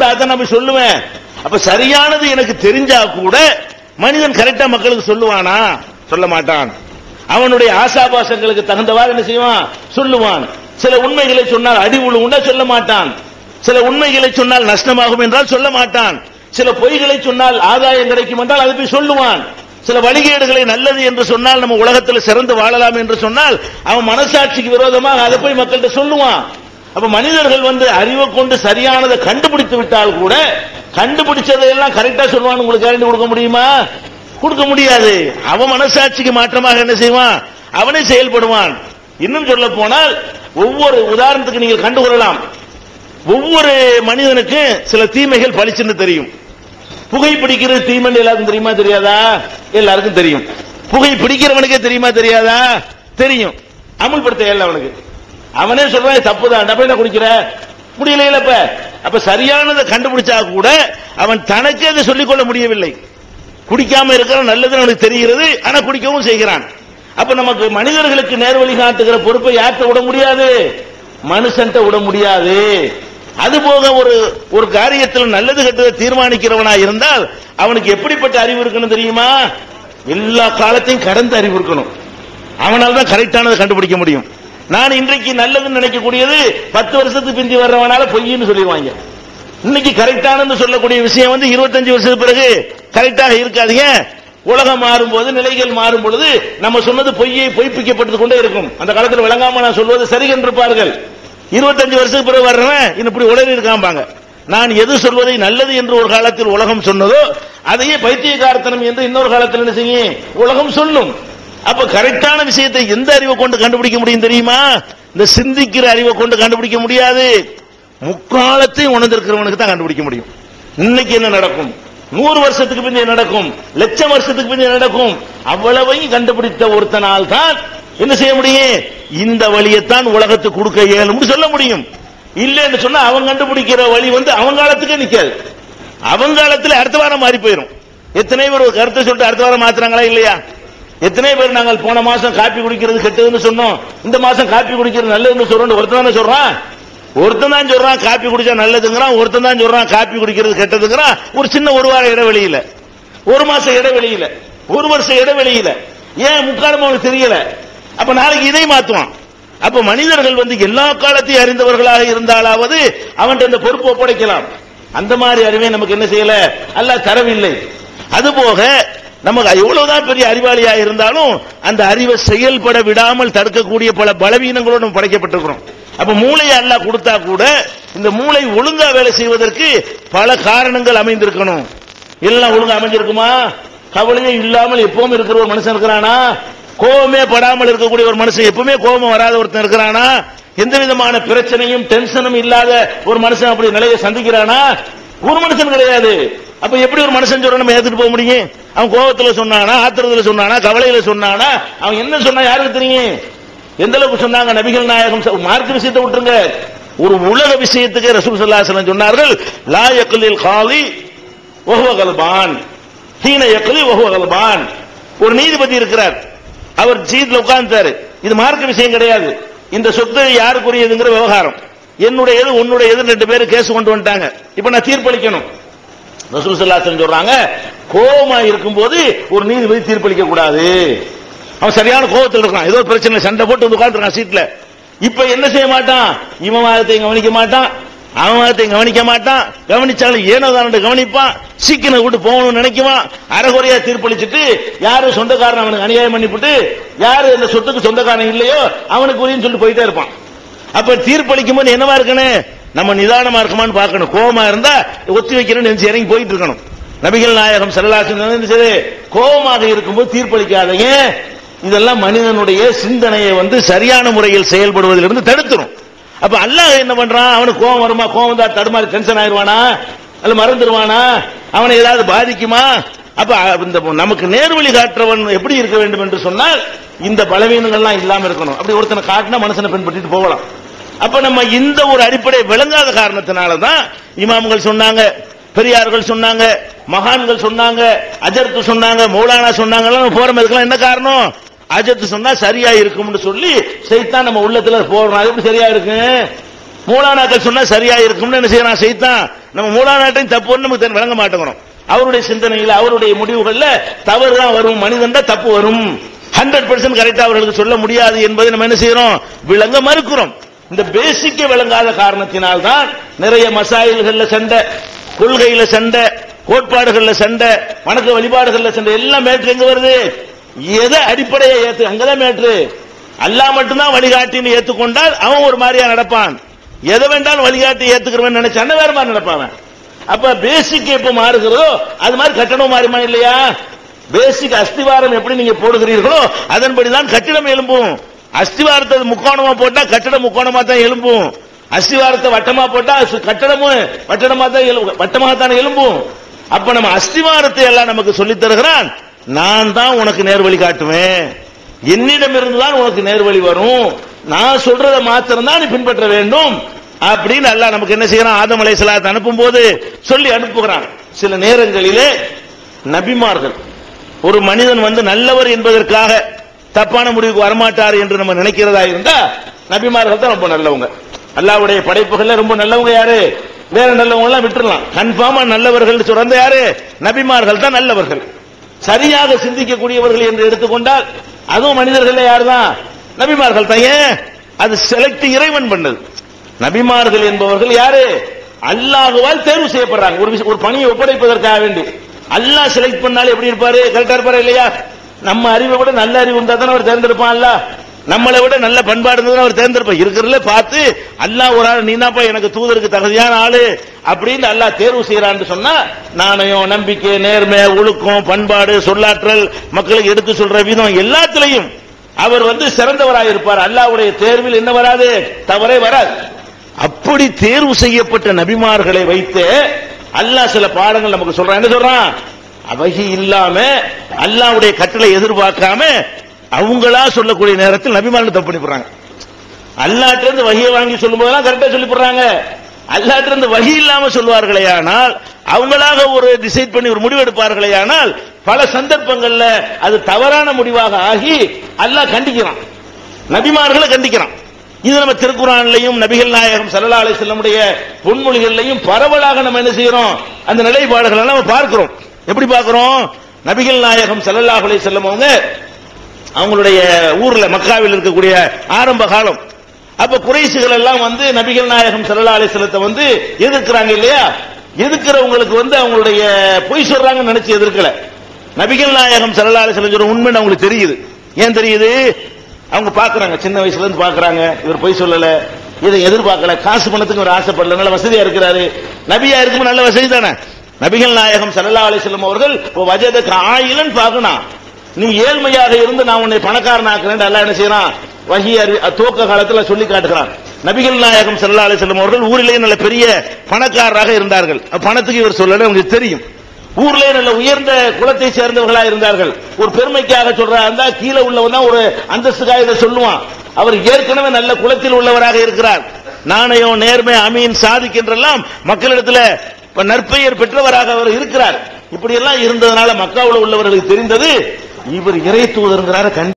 கொண்டு அதான் நம்ம சொல்லுவேன். அப்ப சரியானது எனக்கு தெரிஞ்சா கூட மனிதன் கரெக்டா மக்களுக்கு சொல்லுவானா? சொல்ல மாட்டான். அவனுடைய ஆசாபாசங்களுக்கு தகுந்தவாறு என்ன செய்வான்? சொல்லுவான். சில உண்மைகளை சொன்னால் அடி உண்டா சொல்ல மாட்டான். சில உண்மைகளை சொன்னால் நஷ்டமாகும் என்றால் சொல்ல மாட்டான். சில பொய்களை சொன்னால் ஆதாயம் கிடைக்கும் என்றால் அதை போய் சொல்லுவான். சில வழிகேடுகளை நல்லது என்று சொன்னால் நம்ம உலகத்தில் சிறந்து வாழலாம் என்று சொன்னால் அவன் மனசாட்சிக்கு விரோதமாக அதை போய் மக்கள்கிட்ட சொல்லுவான். அப்ப மனிதர்கள் வந்து அறிவை கொண்டு சரியானதை கண்டுபிடித்து விட்டால் கூட கண்டுபிடிச்சதை எல்லாம் கரெக்டா சொல்லுவான் உங்களுக்கு கேரண்டி கொடுக்க முடியுமா? கொடுக்க முடியாது. அவன் மனசாட்சிக்கு மாற்றமாக என்ன செய்வான்? அவனே செயல்படுவான். இன்னும் சொல்ல போனால் ஒவ்வொரு உதாரணத்துக்கு நீங்கள் கண்டுகொள்ளலாம். ஒவ்வொரு மனிதனுக்கு சில தீமைகள் பளிச்சுன்னு தெரியும். புகை பிடிக்கிறது தீமைன்னு எல்லாருக்கும் தெரியுமா தெரியாதா? எல்லாருக்கும் தெரியும். புகை பிடிக்கிறவனுக்கே தெரியுமா தெரியாதா? தெரியும். அமுல்படுத்த இல்லை அவனுக்கு அவனே சொல்றான் தப்புதான் டப்பை என்ன குடிக்கிற? முடியல இப்ப. அப்ப சரியானதை கண்டுபிடிச்சா கூட அவன் தனக்கே அதை சொல்லிக்கொள்ள முடியவில்லை. குடிக்காம இருக்கிற நல்லதுன்னு அவனுக்கு தெரிகிறது ஆனா குடிக்கவும் செய்கிறான். அப்ப நமக்கு மனிதர்களுக்கு நேர்வழி காட்டுகிற பொறுப்பை யார்கிட்ட விட முடியாது? மனுஷன்ட்ட விட முடியாது. அது போக ஒரு ஒரு காரியத்தில் நல்லது கெட்டதை தீர்மானிக்கிறவனா இருந்தால் அவனுக்கு எப்படிப்பட்ட அறிவு இருக்கணும் தெரியுமா? எல்லா காலத்தையும் கடந்த அறிவு இருக்கணும். அவனால் தான் கரெக்டானதை கண்டுபிடிக்க முடியும். நான் இன்றைக்கு நல்லதுன்னு நினைக்கக்கூடியது பத்து வருஷத்துக்கு பிந்தி வர்றவனால பொய்ன்னு சொல்லிடுவாங்க. இன்னைக்கு கரெக்டானு சொல்லக்கூடிய விஷயம் வந்து இருபத்தஞ்சு வருஷத்துக்கு பிறகு கரெக்டாக இருக்காதீங்க உலகம் மாறும்போது நிலைகள் மாறும் பொழுது நம்ம சொன்னது பொய்யை பொய்ப்பிக்கப்பட்டு கொண்டே இருக்கும். அந்த காலத்தில் விளங்காம நான் சொல்வது சரி என்றிருப்பார்கள். இருபத்தஞ்சு வருஷத்துக்கு பிறகு வர்றவன் இப்படி உடனே இருக்காம்பாங்க. நான் எது சொல்வதை நல்லது என்று ஒரு காலத்தில் உலகம் சொன்னதோ அதையே பைத்தியகாரத்தனம் என்று இன்னொரு காலத்தில் என்ன செய்யும்? உலகம் சொல்லும். அப்ப கரெக்டான விஷயத்தை எந்த அறிவை கொண்டு கண்டுபிடிக்க முடியும் தெரியுமா? இந்த சிந்திக்கிற அறிவை கொண்டு கண்டுபிடிக்க முடியாது. முக்காலத்தையும் உணர்ந்திருக்கிறவனுக்கு தான் கண்டுபிடிக்க முடியும். இன்னைக்கு என்ன நடக்கும்? நூறு வருஷத்துக்கு பிந்தைய நடக்கும். லட்சம் வருஷத்துக்கு பிந்தைய நடக்கும். அவ்வளவையும் கண்டுபிடித்த ஒருத்தனால் தான் என்ன செய்ய முடியும்? இந்த வழியைத்தான் உலகத்துக்கு கொடுக்க இயலும் சொல்ல முடியும். இல்லைன்னு சொன்னா அவன் கண்டுபிடிக்கிற வழி வந்து அவங்க காலத்துக்கே நிக்காது. அவங்க காலத்துல அடுத்த வாரம் மாறி போயிடும் எத்தனை பேர் ஒரு கருத்தை சொல்லிட்டு அடுத்த வாரம் மாத்துறாங்களா இல்லையா? எத்தனை பேர் நாங்கள் போன மாசம் காப்பி குடிக்கிறது கெட்டதுன்னு சொன்னோம். இந்த மாசம் காப்பி குடிக்கிறது நல்லதுன்னு சொல்றோம் ஒருத்தன் தானே சொல்றான்? ஒருத்தன் தான் சொல்றான் காப்பி குடிச்சா நல்லதுங்கிறான் ஒருத்தன் தான் சொல்றான் காப்பி குடிக்கிறது கெட்டதுங்கிறான். ஒரு சின்ன ஒரு வார இடைவெளியில. ஒரு மாசம் இடைவெளியில. ஒரு வருஷம் இடைவெளியில. ஏன் முக்காலம் அவனுக்கு தெரியல? அப்ப நாளைக்கு இதை மாத்துவான். அப்ப மனிதர்கள் வந்து எல்லா காலத்தையும் அறிந்தவர்களாக இருந்தாலாவது அவன்கிட்ட இந்த பொறுப்பு ஒப்படைக்கலாம். அந்த மாதிரி அறிவை நமக்கு என்ன செய்யல? அல்ல தரவில்லை. அதுபோக நமக்கு எவ்வளவுதான் பெரிய அறிவாளியா இருந்தாலும் அந்த அறிவை செயல்பட விடாமல் தடுக்கக்கூடிய பல பலவீனங்களோடு நம்ம படைக்கப்பட்டிருக்கிறோம். அப்ப மூளையை அல்ல கொடுத்தா கூட இந்த மூளை ஒழுங்கா வேலை செய்வதற்கு பல காரணங்கள் அமைந்திருக்கணும். எல்லாம் ஒழுங்கா அமைஞ்சிருக்குமா? கவலையே இல்லாமல் எப்பவும் இருக்கிற ஒரு மனுஷன் இருக்கிறானா? கோபமே படாமல் இருக்கக்கூடிய ஒரு மனுஷன் எப்பவுமே கோபம் வராத ஒருத்தன் இருக்கிறானா? எந்த விதமான பிரச்சனையும் டென்ஷனும் இல்லாத ஒரு மனுஷன் அப்படி நிலையை சந்திக்கிறானா? ஒரு மனுஷன் கிடையாது. அப்ப எப்படி ஒரு மனுஷன் சொல்ற நம்ம ஏத்துட்டு போக முடியும்? அவன் கோபத்துல சொன்னானா ஆத்திரத்துல சொன்னானா கவலையில சொன்னானா அவன் என்ன சொன்னா யாருக்கு தெரியும்? எந்த அளவுக்கு சொன்னாங்க நபிகள் நாயகம் மார்க்க விஷயத்தை விட்டுருங்க. ஒரு உலக விஷயத்துக்கு ரசூல் ஸல்லல்லாஹு சொன்னார்கள் லா யக்லில் காலி வஹுவ கல்பான். ஹீன யக்லி கல்பான். ஒரு நீதிபதி இருக்கிறார். அவர் ஜீத்ல உட்கார்ந்தாரு இது மார்க்க விஷயம் கிடையாது. இந்த சொத்து யாருக்குரியதுங்கிற விவகாரம். என்னுடையது உன்னுடையது ரெண்டு பேரும் கேஸ் கொண்டு வந்துட்டாங்க. இப்ப நான் தீர்ப்பளிக்கணும். ரசூசல்லாசன் சொல்றாங்க கோபமா இருக்கும்போது ஒரு நீதிபதி தீர்ப்பளிக்க கூடாது. அவன் சரியான கோபத்தில் இருக்கான். ஏதோ ஒரு பிரச்சனை சண்டை போட்டு வந்து உட்காந்துருக்கான் சீட்ல. இப்ப என்ன செய்ய மாட்டான்? இவன் வாதத்தையும் கவனிக்க மாட்டான் அவன் வாதத்தையும் கவனிக்க மாட்டான். கவனிச்சாலும் ஏனோ தானு கவனிப்பான். சீக்கிரம் விட்டு போகணும்னு நினைக்குவான். அறகுறையா தீர்ப்பளிச்சுட்டு யாரு சொந்தக்காரன் அவனுக்கு அநியாயம் பண்ணிவிட்டு யாரு இந்த சொத்துக்கு சொந்தக்காரன் இல்லையோ அவனுக்கு உரியன்னு சொல்லிட்டு போயிட்டே இருப்பான். அப்ப தீர்ப்பளிக்கும் போது என்னவா இருக்கணும்? நம்ம நிதானமா இருக்குமான்னு பார்க்கணும். கோபமா இருந்தா ஒத்தி வைக்கணும்னு நினைச்சு இறங்கி போயிட்டு இருக்கணும். நபிகள் நாயகம் செல்லாசன் சரி கோபமாக இருக்கும்போது தீர்ப்பளிக்காதீங்க இதெல்லாம் மனிதனுடைய சிந்தனையை வந்து சரியான முறையில் செயல்படுவதிலிருந்து தடுத்துரும். அப்ப அல்லாஹ் என்ன பண்றான்? அவனுக்கு கோபம் வருமா? கோபம் தான் தடுமாறி டென்ஷன் ஆயிடுவானா அல்ல மறந்துடுவானா அவனை ஏதாவது பாதிக்குமா? அப்ப இந்த நமக்கு நேர்வழி காட்டுறவன் எப்படி இருக்க வேண்டும் என்று சொன்னால் இந்த பலவீனங்கள்லாம் இல்லாம இருக்கணும். அப்படி ஒருத்தனை காட்டினா மனுஷனை பின்பற்றிட்டு போகலாம். அப்ப நம்ம இந்த ஒரு அடிப்படை விளங்காத காரணத்தினாலதான் இமாம்கள் சொன்னாங்க பெரியார்கள் சொன்னாங்க மகான்கள் சொன்னாங்க அஜர்த்து சொன்னாங்க மௌலானா சொன்னாங்க எல்லாம் போறோம். இதுக்கெல்லாம் என்ன காரணம்? அஜர்த்து சொன்னா சரியா இருக்கும்னு சொல்லி சைத்தான் நம்ம உள்ளத்துல போறோம் அது எப்படி சரியா இருக்கு? மூலானாக்கள் சொன்னா சரியா இருக்கும்னு என்ன செய்யறான் சைத்தான்? நம்ம மூலாநாட்டையும் தப்புன்னு நமக்கு விளங்க மாட்டேங்கிறோம். அவருடைய சிந்தனையில் அவருடைய முடிவுகள்ல தவறு தான் வரும் மனிதன் தான் தப்பு வரும். ஹண்ட்ரட் பர்சன்ட் கரெக்டா அவர்களுக்கு சொல்ல முடியாது என்பதை நம்ம என்ன செய்யறோம்? விளங்க மறுக்கிறோம். இந்த பேசிக்கே விளங்காத காரணத்தினால் தான் நிறைய மசாயில்கள்ல சண்டை கொள்கையில சண்டை கோட்பாடுகள்ல சண்டை வணக்க வழிபாடுகள்ல சண்டை எல்லாம் மேட்ரு எங்க வருது? எதை அடிப்படையை ஏத்து அங்கதான் மேட்ரு அல்லா மட்டும்தான் வழிகாட்டின்னு ஏத்துக்கொண்டால் அவன் ஒரு மாதிரியா நடப்பான். எதை வேண்டாலும் வழிகாட்டி ஏத்துக்கிறவன் நினைச்சான வேற மாதிரி நடப்பான் அவன். அப்ப பேசிக் எப்ப மாறுகிறதோ அது மாதிரி கட்டணம் மாறுமா இல்லையா? பேசிக் அஸ்திவாரம் எப்படி நீங்க போடுகிறீர்களோ அதன்படிதான் கட்டிடம் எழும்பும். அஸ்திவாரத்தை முக்கோணமா போட்டா கட்டிடம் முக்கோணமா தான் எழும்பும். அஸ்திவாரத்தை வட்டமா போட்டா கட்டடமும் வட்டமா தான் எழும்பும் வட்டமாக தான் எழும்பும். அப்ப நம்ம அஸ்திவாரத்தை எல்லாம் நமக்கு சொல்லித் தருகிறான் நான் தான் உனக்கு நேர்வழி காட்டுவேன். என்னிடம் இருந்துதான் உனக்கு நேர்வழி வரும். நான் சொல்றத மாத்திரம் தான் நீ பின்பற்ற வேண்டும். அப்படின்னு அல்லாஹ் நமக்கு என்ன செய்யறான்? ஆதம் அலைஹிஸ்ஸலாத்தை அனுப்பும் போது சொல்லி அனுப்புகிறான். சில நேரங்களிலே நபிமார்கள் ஒரு மனிதன் வந்து நல்லவர் என்பதற்காக தப்பான முடிவுக்கு வரமாட்டார் என்று நம்ம நினைக்கிறதா இருந்தா நபிமார்கள் தான் ரொம்ப நல்லவங்க. அல்லாவுடைய படைப்புகள்ல ரொம்ப நல்லவங்க யாரு? வேற நல்லவங்க எல்லாம் விட்டுறலாம். கன்ஃபார்மா நல்லவர்கள் சுரந்த யாரு? நபிமார்கள் தான் நல்லவர்கள். சரியாக சிந்திக்கக்கூடியவர்கள் என்று எடுத்துக்கொண்டால் அதுவும் மனிதர்கள் யாருதான்? நபிமார்கள் தான். ஏன்? அது செலக்ட் இறைவன் பண்ணது. நபிமார்கள் என்பவர்கள் யாரு? அல்லாஹுவால் தேர்வு செய்யப்படுறாங்க. ஒரு ஒரு பணியை ஒப்படைப்பதற்காக வேண்டி. அல்லாஹ் செலக்ட் பண்ணாலும் எப்படி இருப்பாரு? கரெக்டா இருப்பாரு இல்லையா? நம்ம அறிவை விட நல்ல அறிவு இருந்தா தானே அவர் தேர்ந்தெடுப்பான் நம்மளை விட நல்ல பண்பாடு இருந்தா அவர் தேர்ந்தெடுப்பான். இருக்கிறதுல பார்த்து அல்லாஹ் ஒரு ஆள் நீனாப்பா எனக்கு தூதருக்கு தகுதியான ஆளு அப்படின்னு அல்லாஹ் தேர்வு செய்யறான்னு சொன்னா நாணயம் நம்பிக்கை நேர்மை ஒழுக்கம் பண்பாடு சொல்லாற்றல் மக்களுக்கு எடுத்து சொல்ற விதம் எல்லாத்திலையும் அவர் வந்து சிறந்தவராக இருப்பார். அல்லாவுடைய தேர்வில் என்ன வராது? தவறே வராது. அப்படி தேர்வு செய்யப்பட்ட நபிமார்களை வைத்து அல்லாஹ் சில பாடங்கள் நமக்கு சொல்றான். என்ன சொல்றான்? அவகி இல்லாம அல்லாவுடைய கட்டளை எதிர்பார்க்காம அவங்களா சொல்லக்கூடிய நேரத்தில் நபிமார்கள் தப்பு பண்ணி போடுறாங்க அல்லாட்ட இருந்து வாங்கி சொல்லும் போதெல்லாம் கரெக்டா சொல்லி போடுறாங்க அல்லாட்ட இருந்து வகி இல்லாம சொல்வார்களே ஆனால் அவங்களாக ஒரு டிசைட் பண்ணி ஒரு முடிவு எடுப்பார்களே ஆனால் பல சந்தர்ப்பங்கள்ல அது தவறான முடிவாக ஆகி அல்லாஹ் கண்டிக்கிறான். நபிமார்களை கண்டிக்கிறான். இது நம்ம திருக்குறான்லையும் நபிகள் நாயகம் சல்லா அலி செல்லமுடைய பொன்மொழிகள்லையும் பரவலாக நம்ம என்ன செய்யறோம்? அந்த நிலைப்பாடுகளை நம்ம பார்க்கிறோம். எப்படி பார்க்கிறோம்? நபிகள் நாயகம் சல்லல்லாஹு அலைஹி செல்லம் அவங்க அவங்களுடைய ஊர்ல மக்காவில் இருக்கக்கூடிய ஆரம்ப காலம். அப்ப குறைசுகள் எல்லாம் வந்து நபிகள் நாயகம் செல்லல்லா அலி செல்லத்தை வந்து எதிர்க்கிறாங்க இல்லையா? எதிர்க்கிறவங்களுக்கு வந்து அவங்களுடைய பொய் சொல்றாங்கன்னு நினைச்சு எதிர்க்கல. நபிகள் நாயகம் சல்லா அலிஸ்லம் சொல்ற உண்மைன்னு அவங்களுக்கு தெரியுது. ஏன் தெரியுது? அவங்க பாக்குறாங்க சின்ன வயசுல இருந்து பாக்குறாங்க இவர் பொய் சொல்லல. இதை எதிர்பார்க்கல. காசு பணத்துக்கு ஒரு ஆசைப்படல. நல்ல வசதியா இருக்கிறாரு. நபியா இருக்கும் நல்ல வசதி தானே? நபிகள் நாயகம் சல்லா அலிஸ்லம் அவர்கள் வஜதுக்கு ஆயிலன் பார்க்கணும் நீ ஏழ்மையாக இருந்து நான் உன்னை பணக்காரன் ஆக்குறேன் எல்லாம் என்ன செய்யறான்? வகி அறி துவக்க காலத்தில் சொல்லி காட்டுகிறான். நபிகள் நாயகம் சல்லா அலிஸ்லம் அவர்கள் ஊரிலேயே நல்ல பெரிய பணக்காரராக இருந்தார்கள். பணத்துக்கு இவர் சொல்லல உங்களுக்கு தெரியும். ஊர்லயே நல்ல உயர்ந்த குலத்தை சேர்ந்தவர்களா இருந்தார்கள். ஒரு பெருமைக்காக சொல்றா இருந்தா கீழே உள்ளவன் தான் ஒரு அந்தஸ்துக்காக இதை சொல்லுவான். அவர் ஏற்கனவே நல்ல குலத்தில் உள்ளவராக இருக்கிறார். நாணயம் நேர்மை அமீன் சாதிக்கின்றெல்லாம் மக்களிடத்துல இப்ப நற்பெயர் பெற்றவராக அவர் இருக்கிறார். இப்படி எல்லாம் இருந்ததுனால மக்காவுல உள்ளவர்களுக்கு தெரிந்தது இவர் இறை தூதருங்கிறார